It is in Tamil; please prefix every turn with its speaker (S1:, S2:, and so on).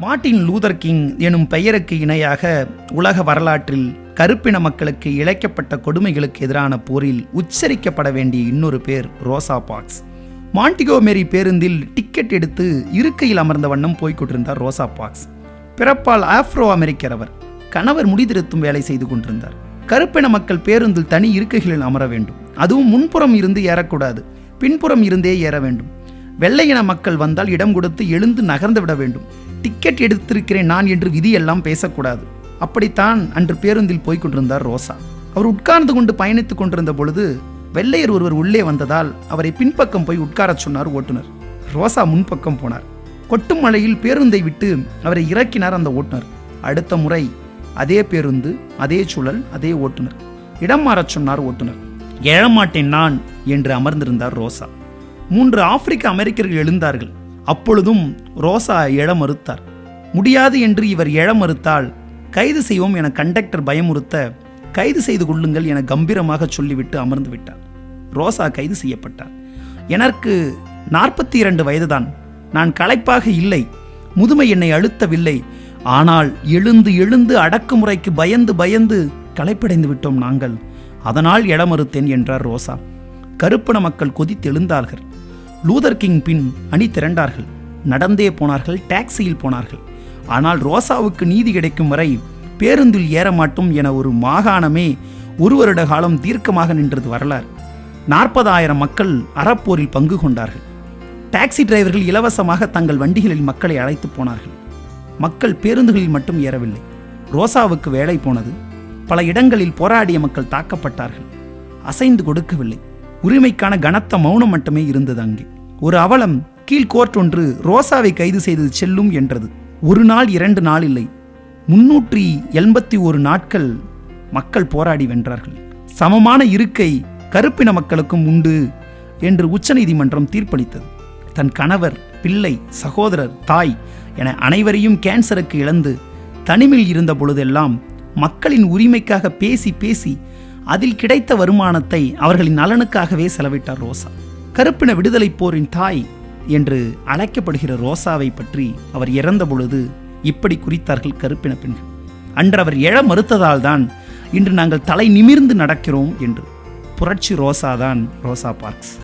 S1: மார்ட்டின் லூதர் கிங் எனும் பெயருக்கு இணையாக உலக வரலாற்றில் கருப்பின மக்களுக்கு இழைக்கப்பட்ட கொடுமைகளுக்கு எதிரான போரில் உச்சரிக்கப்பட வேண்டிய இன்னொரு பேர் ரோசா பாக்ஸ் மாண்டிகோமெரி பேருந்தில் டிக்கெட் எடுத்து இருக்கையில் அமர்ந்த வண்ணம் போய்கொண்டிருந்தார் ரோசா பாக்ஸ் பிறப்பால் ஆப்ரோ அமெரிக்கர் அவர். கணவர் முடிதிருத்தும் வேலை செய்து கொண்டிருந்தார். கருப்பின மக்கள் பேருந்தில் தனி இருக்கைகளில் அமர வேண்டும். அதுவும் முன்புறம் இருந்து ஏறக்கூடாது. பின்புறம் இருந்தே ஏற வேண்டும். வெள்ளையின மக்கள் வந்தால் இடம் கொடுத்து எழுந்து நகர்ந்து விட வேண்டும். டிக்கெட் எடுத்திருக்கிறேன் நான் என்று விதியெல்லாம் பேசக்கூடாது. அப்படித்தான் அன்று பேருந்தில் போய்க் கொண்டிருந்தார் ரோசா. அவர் உட்கார்ந்து கொண்டு பயணித்துக் கொண்டிருந்த பொழுது வெள்ளையர் ஒருவர் உள்ளே வந்ததால் அவரை பின்பக்கம் போய் உட்காரச் சொன்னார் ஓட்டுநர். ரோசா முன்பக்கம் போனார். கொட்டும் மழையில் பேருந்தை விட்டு அவரை இறக்கினார் அந்த ஓட்டுநர். அடுத்த முறை அதே பேருந்து அதே சுழல் அதே ஓட்டுநர். இடம் மாறச் சொன்னார் ஓட்டுநர். எழமாட்டேன் நான் என்று அமர்ந்திருந்தார் ரோசா. மூன்று ஆப்பிரிக்க அமெரிக்கர்கள் எழுந்தார்கள். அப்பொழுதும் ரோசா எழ மறுத்தார் முடியாது என்று இவர் எழ மறுத்தால் கைது செய்வோம் என கண்டக்டர் பயமுறுத்த கைது செய்து கொள்ளுங்கள் என கம்பீரமாக சொல்லிவிட்டு அமர்ந்து விட்டார். ரோசா கைது செய்யப்பட்டார் எனக்கு நாற்பத்தி இரண்டு வயதுதான். நான் களைப்பாக இல்லை முதுமை என்னை அழுத்தவில்லை. ஆனால் எழுந்து எழுந்து அடக்குமுறைக்கு பயந்து பயந்து களைப்படைந்து விட்டோம் நாங்கள். அதனால் எழ மறுத்தேன் என்றார் ரோசா. கருப்பின மக்கள் கொதித்தெழுந்தார்கள். லூதர் கிங் பின் அணி திரண்டார்கள். நடந்தே போனார்கள் டாக்ஸியில் போனார்கள். ஆனால் ரோசாவுக்கு நீதி கிடைக்கும் வரை பேருந்தில் ஏற மாட்டோம் என ஒரு மாகாணமே ஒரு வருட காலம் தீர்க்கமாக நின்றது வரலாறு. நாற்பதாயிரம் மக்கள் அறப்போரில் பங்கு கொண்டார்கள். டாக்ஸி டிரைவர்கள் இலவசமாக தங்கள் வண்டிகளில் மக்களை அழைத்து போனார்கள். மக்கள் பேருந்துகளில் மட்டும் ஏறவில்லை. ரோசாவுக்கு வேலை போனது. பல இடங்களில் போராடிய மக்கள் தாக்கப்பட்டார்கள். அசைந்து கொடுக்கவில்லை. உரிமைக்கான கனத்த மௌனம் மட்டுமே இருந்தது அங்கே. ஒரு அவலம் கீழ்கோர்ட் ஒன்று ரோசாவை கைது செய்தது செல்லும் என்றது. ஒரு நாள் இரண்டு நாள் இல்லை. முன்னூற்றி எண்பத்தி ஒரு நாட்கள் மக்கள் போராடி வென்றார்கள். சமமான இருக்கை கருப்பின மக்களுக்கும் உண்டு என்று உச்சநீதிமன்றம் தீர்ப்பளித்தது. தன் கணவர் பிள்ளை சகோதரர் தாய் என அனைவரையும் கேன்சருக்கு இழந்து தனிமையில் இருந்த பொழுதெல்லாம் மக்களின் உரிமைக்காக பேசி பேசி அதில் கிடைத்த வருமானத்தை அவர்களின் நலனுக்காகவே செலவிட்டார் ரோசா. கருப்பின விடுதலை போரின் தாய் என்று அழைக்கப்படுகிற ரோசாவை பற்றி அவர் இறந்த பொழுது இப்படி குறித்தார்கள் கருப்பின பெண்கள். அன்று அவர் எழ மறுத்ததால் தான் இன்று நாங்கள் தலை நிமிர்ந்து நடக்கிறோம் என்று. புரட்சி ரோசா தான் ரோசா பார்க்ஸ்.